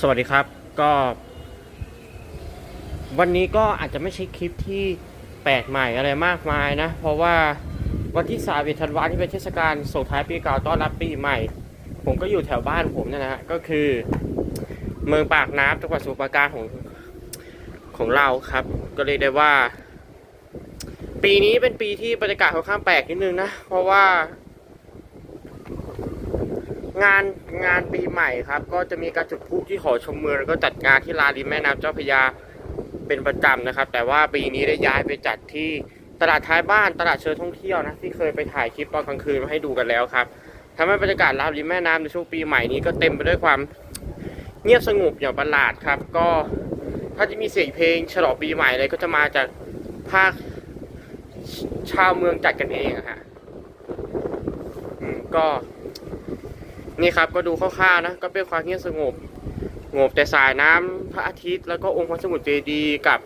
สวัสดีครับก็ วันนี้ก็อาจจะไม่ใช่คลิปที่แปลกใหม่อะไรมากมายนะ เพราะว่าวันที่สามเธันวาที่เป็นเทศกาลส่งท้ายปีเก่าต้อนรับปีใหม่ ผมก็อยู่แถวบ้านผมเนยนะฮะก็คือ เมืองปากน้ำจังหวัดสมุพรปราการของของเราครับ ก็เลยกได้ว่า ปีนี้เป็นปีที่บรรยากาศค่อนข้างแปลกนิดนึงนะ เพราะว่า งานงานปีใหม่ครับ ก็จะมีการจุดพลุที่หอชมเมืองแล้วก็จัดงานที่ลานริมแม่น้ำเจ้าพระยาเป็นประจำนะครับ แต่ว่าปีนี้ได้ย้ายไปจัดที่ตลาดท้ายบ้านตลาดเชิงท่องเที่ยวนะที่เคยไปถ่ายคลิปตอนกลางคืนมาให้ดูกันแล้วครับทำให้บรรยากาศรามริมแม่น้ำในช่วงปีใหม่นี้ก็เต็มไปด้วยความเงียบสงบอย่างประหลาดครับ ก็ถ้าจะมีเสียงเพลงฉลองปีใหม่อะไรก็จะมาจากภาคชาวเมืองจัดกันเองอะฮะก็ นี่ครับก็ดูคร่าวๆนะก็เป็นความเงียบสงบสงบแต่สายน้ำพระอาทิตย์ แล้วก็องค์พระสมุทรเจดีย์กับ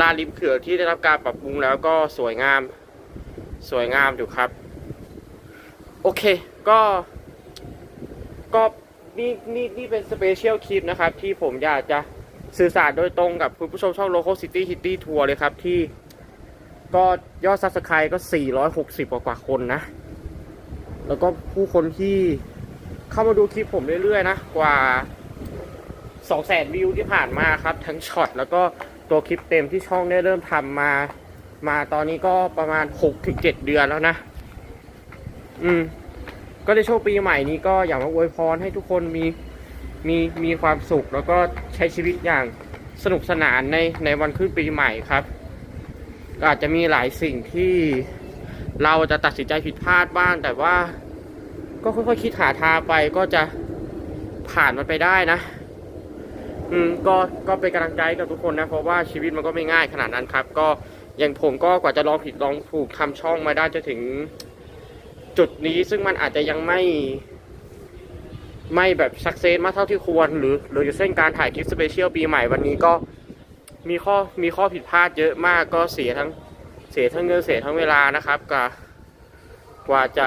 ลานริมเขื่อนที่ได้รับการปรับปรุงแล้วก็สวยงามสวยงามอยู่ครับ โอเคก็ก็นี่นี่นี่เป็นสเปเชียลคลิปนะครับ ที่ผมอยากจะสื่อสารโดยตรงกับคุณผู้ชมช่อง Local City Hitty Tour เลยครับ ที่ก็ยอดซับสไครต์ก็ 460 กว่ากว่าคนนะ แล้วก็ผู้คนที่เข้ามาดูคลิปผมเรื่อยๆนะ กว่า2แสนวิวที่ผ่านมาครับ ทั้งช็อตแล้วก็ตัวคลิปเต็มที่ช่องได้เริ่มทำมา มาตอนนี้ก็ประมาณ6-7เดือนแล้วนะ อืม ก็ในช่วงปีใหม่นี้ก็อยากมาอวยพรให้ทุกคนมีมีมีความสุขแล้วก็ใช้ชีวิตอย่างสนุกสนานในในวันขึ้นปีใหม่ครับ อาจจะมีหลายสิ่งที่ เราจะตัดสินใจผิดพลาดบ้างแต่ว่า ก็ค่อยๆคิดหาทางไปก็จะผ่านมันไปได้นะ อืมก็ก็เป็นกำลังใจกับทุกคนนะ เพราะว่าชีวิตมันก็ไม่ง่ายขนาดนั้นครับ ก็อย่างผมก็กว่าจะลองผิดลองถูกทำช่องมาได้จนถึงจุดนี้ซึ่งมันอาจจะยังไม่ ไม่แบบสักเซสมากเท่าที่ควร หรือหรืออยู่เส้นการถ่ายคลิปสเปเชียลปีใหม่วันนี้ก็มีข้อมีข้อผิดพลาดเยอะมากก็เสียทั้ง เสียทั้งเงินเสียทั้งเวลานะครับกว่ากว่าจะ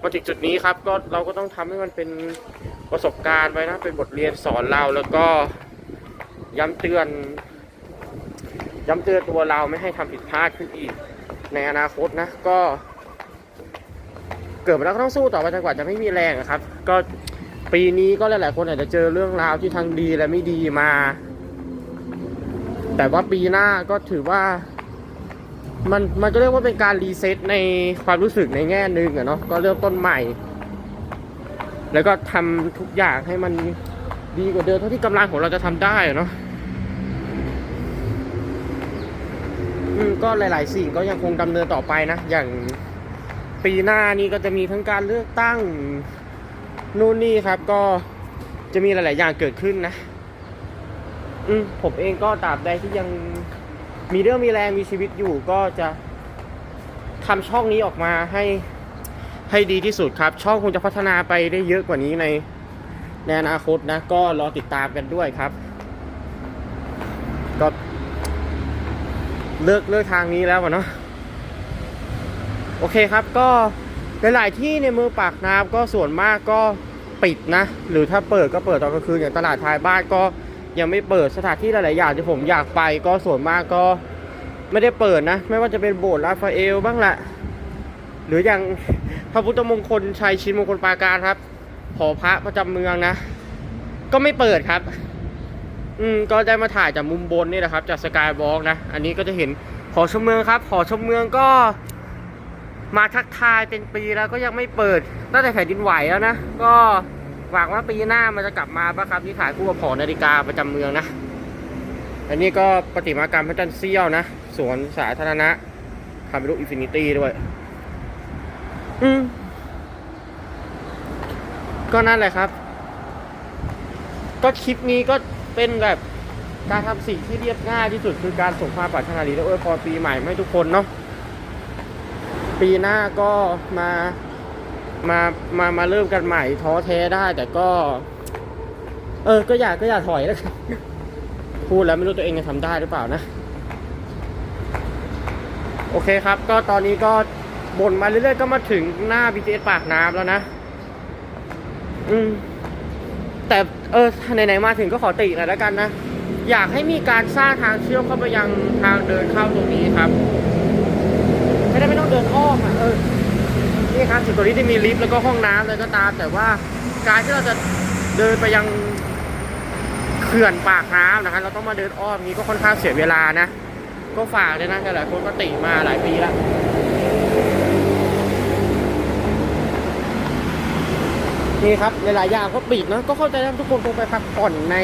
มาถึงจุดนี้ครับก็เราก็ต้องทำให้มันเป็นประสบการณ์ไว้นะเป็นบทเรียนสอนเราแล้วก็ย้ำเตือน ย้ำเตือนตัวเราไม่ให้ทำผิดพลาดขึ้นอีก ในอนาคตนะก็ เกิดมาแล้วก็ต้องสู้ต่อไปจนกว่าจะไม่มีแรงครับ ก็ปีนี้ก็หลายๆคนอาจจะเจอเรื่องราวที่ทั้งดีและไม่ดีมา แต่ว่าปีหน้าก็ถือว่า มันมันก็เรียกว่าเป็นการรีเซ็ตในความรู้สึกในแง่หนึ่งอะเนาะก็เริ่มต้นใหม่ แล้วก็ทำทุกอย่างให้มันดีกว่าเดิมเท่าที่กำลังของเราจะทำได้เนาะอืมก็หลาย ๆ สิ่งก็ยังคงดำเนินต่อไปนะ อย่างปีหน้านี้ก็จะมีทั้งการเลือกตั้งนู่นนี่ครับ ก็จะมีหลาย ๆ อย่างเกิดขึ้นนะ อืมผมเองก็ตราบใดที่ยัง มีเรื่องมีแรงมีชีวิตอยู่ก็จะทำช่องนี้ออกมาให้ให้ดีที่สุดครับ ช่องคงจะพัฒนาไปได้เยอะกว่านี้ในในอนาคตนะ ก็รอติดตามกันด้วยครับ ก็เลิกเลิกทางนี้แล้วอะเนาะโอเคครับก็หลายๆที่ในเมืองปากน้ำก็ส่วนมากก็ปิดนะ หรือถ้าเปิดก็เปิดตอนกลางคืนอย่างตลาดท้ายบ้านก็ ยังไม่เปิดสถานที่หลายๆอย่างที่ผมอยากไปก็ส่วนมากก็ไม่ได้เปิดนะ ไม่ว่าจะเป็นโบสถ์ราฟาเอลบ้างแหละหรืออย่างพระพุทธมงคลชัยชินมงคลปราการครับหอพระประจำเมืองนะ ก็ไม่เปิดครับ อืมก็ได้มาถ่ายจากมุมบนนี่แหละครับ จากสกายวอล์กนะ อันนี้ก็จะเห็นหอชมเมืองครับหอชมเมืองก็มาทักทายเป็นปีแล้วก็ยังไม่เปิดตั้งแต่แผ่นดินไหวแล้วนะ ก็ หวังว่าปีหน้ามันจะกลับมาปะครับที่ถ่ายคู่กับหอนาฬิกาประจำเมืองนะ อันนี้ก็ปฏิมากรรมพระจันทร์เสี้ยวนะ สวนสาธารณะทำเป็นรูอินฟินิตี้ด้วย อืม ก็นั่นแหละครับ ก็คลิปนี้ก็เป็นแบบการทำสิ่งที่เรียบง่ายที่สุดคือการส่งความปรารถนาดีและอวยพรปีใหม่ให้ทุกคนเนาะปีหน้าก็มา มามามาเริ่มกันใหม่ท้อแท้ได้ แต่ก็ เออ ก็อยากก็อยากถอยแล้วกันพูดแล้วไม่รู้ตัวเองจะทำได้หรือเปล่านะ โอเคครับ ก็ตอนนี้ก็บ่นมาเรื่อยๆก็มาถึงหน้า BTS ปากน้ำแล้วนะ อืม แต่เออไหนๆมาถึงก็ขอติหน่อยแล้วกันนะ อยากให้มีการสร้างทางเชื่อมเข้าไปยังทางเดินเข้าตรงนี้ครับไม่ได้ไม่ต้องเดินอ้อมอะเออ นี่ครับถึงตรงนี้จะมีลิฟต์แล้วก็ห้องน้ำเลยก็ตาม แต่ว่าการที่เราจะเดินไปยังเขื่อนปากน้ำนะครับเราต้องมาเดินอ้อมนี้ก็ค่อนข้างเสียเวลานะ ก็ฝากเลยนะหลายๆคนก็ติมาหลายปีแล้วนี่ครับหลายๆอย่างก็ปิดนะก็เข้าใจว่าทุกคนคงไปพักผ่อนใน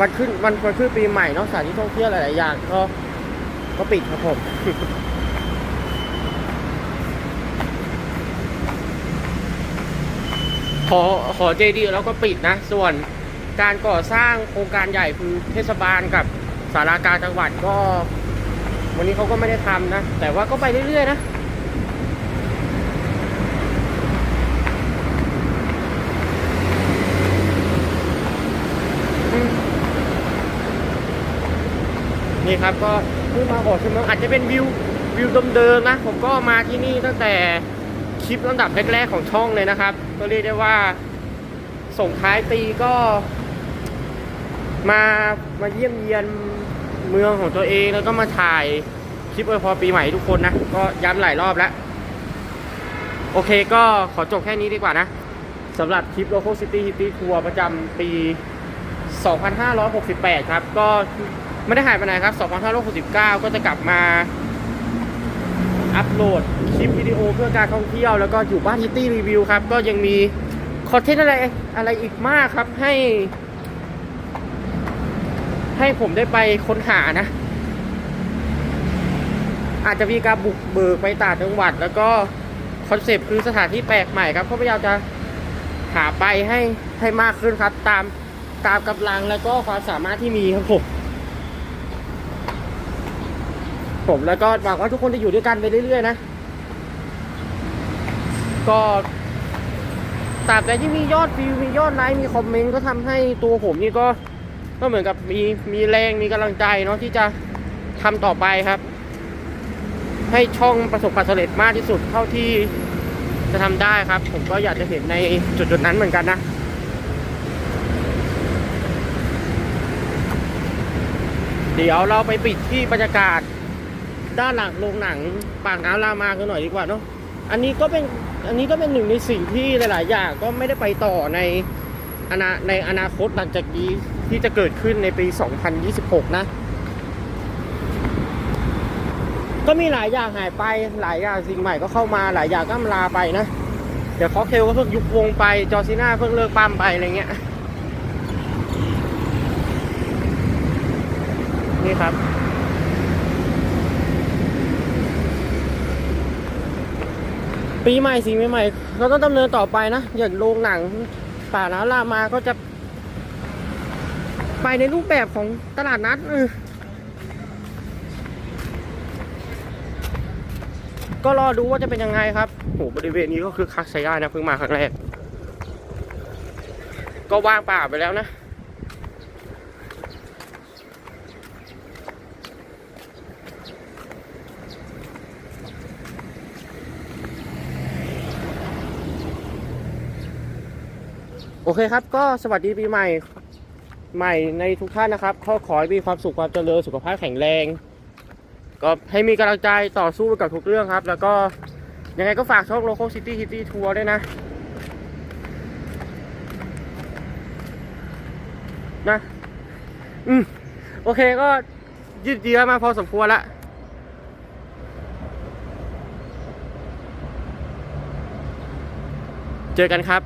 วันขึ้นวันวันขึ้นปีใหม่เนาะสถานที่ท่องเที่ยวหลายๆอย่างก็ก็ปิดครับผม ขอขอเจดีแล้วก็ปิดนะ ส่วนการก่อสร้างโครงการใหญ่คือเทศบาลกับสาราการจังหวัดก็ วันนี้เขาก็ไม่ได้ทำนะ แต่ว่าก็ไปเรื่อยๆนะนี่ครับก็เพิ่งมาบอกชมเมืองอาจจะเป็นวิววิวเดิมๆนะ ผมก็มาที่นี่ตั้งแต่ คลิปลำดับแรกๆของช่องเลยนะครับ ก็เรียกได้ว่าส่งท้ายปีก็ มามาเยี่ยมเยียนเมืองของตัวเองแล้วก็มาถ่ายคลิปอวยพรปีใหม่ทุกคนนะ ก็ย้ำหลายรอบแล้ว โอเคก็ขอจบแค่นี้ดีกว่านะสำหรับคลิป Local City Hippie Tour ประจำปี 2568 ครับ ก็ไม่ได้หายไปไหนครับ 2569 ก็จะกลับมา อัปโหลดคลิปวิดีโอเพื่อการท่องเที่ยว แล้วก็อยู่บ้านฮิตตี้รีวิวครับ ก็ยังมีคอนเทนต์อะไรอะไรอีกมากครับให้ ให้ผมได้ไปค้นหานะ อาจจะมีการบุกเบิกไปต่างจังหวัด แล้วก็คอนเซปต์คือสถานที่แปลกใหม่ครับก็พยายามจะหาไปให้ให้มากขึ้นครับ ตามตามกำลังแล้วก็ความสามารถที่มีครับผม ผมแล้วก็หวังว่าทุกคนจะอยู่ด้วยกันไปเรื่อยๆนะ ก็ตราบใดที่มียอดวิวมียอดไลค์มีคอมเมนต์ก็ทำให้ตัวผมนี่ก็ก็เหมือนกับมีมีแรงมีกำลังใจเนาะที่จะทำต่อไปครับ ให้ช่องประสบความสำเร็จมากที่สุดเท่าที่จะทำได้ครับ ผมก็อยากจะเห็นในจุดจุดๆนั้นเหมือนกันนะเดี๋ยวเราไปปิดที่บรรยากาศ ด้านหลังโรงหนังปากน้ำรามากันหน่อยดีกว่าเนาะอันนี้ก็เป็นอันนี้ก็เป็นหนึ่งในสิ่งที่หลาย ๆ อย่างก็ไม่ได้ไปต่อในอนาในอนาคตหลังจากนี้ที่จะเกิดขึ้นในปี 2026 นะ ก็มีหลายอย่างหายไปหลายอย่างสิ่งใหม่ก็เข้ามาหลายอย่างก็ลาไปนะ เดี๋ยวคอเคลก็เพิ่งยุบวงไปจอซีน่าเพิ่งเลิกปั้มไปอะไรเงี้ยนี่ครับ ปีใหม่สิ่งใหม่ๆเราต้องดำเนินต่อไปนะ อย่างโรงหนังป่าน้ำรามาก็จะ ไปในรูปแบบของตลาดนัดก็รอดูว่าจะเป็นยังไงครับโหบริเวณนี้ก็คือคักใช้ได้นะเพิ่งมาครั้งแรก ก็ว่างเปล่าไปแล้วนะ โอเคครับ ก็สวัสดีปีใหม่ใหม่ในทุกท่านนะครับขอขอให้มีความสุขความเจริญสุขภาพแข็งแรง ก็ให้มีกำลังใจต่อสู้กับทุกเรื่องครับ แล้วก็ยังไงก็ฝากช่อง Local City City Tour ด้วยนะนะอืมโอเคก็ยืดเยื้อมาพอสมควรละเจอกันครับ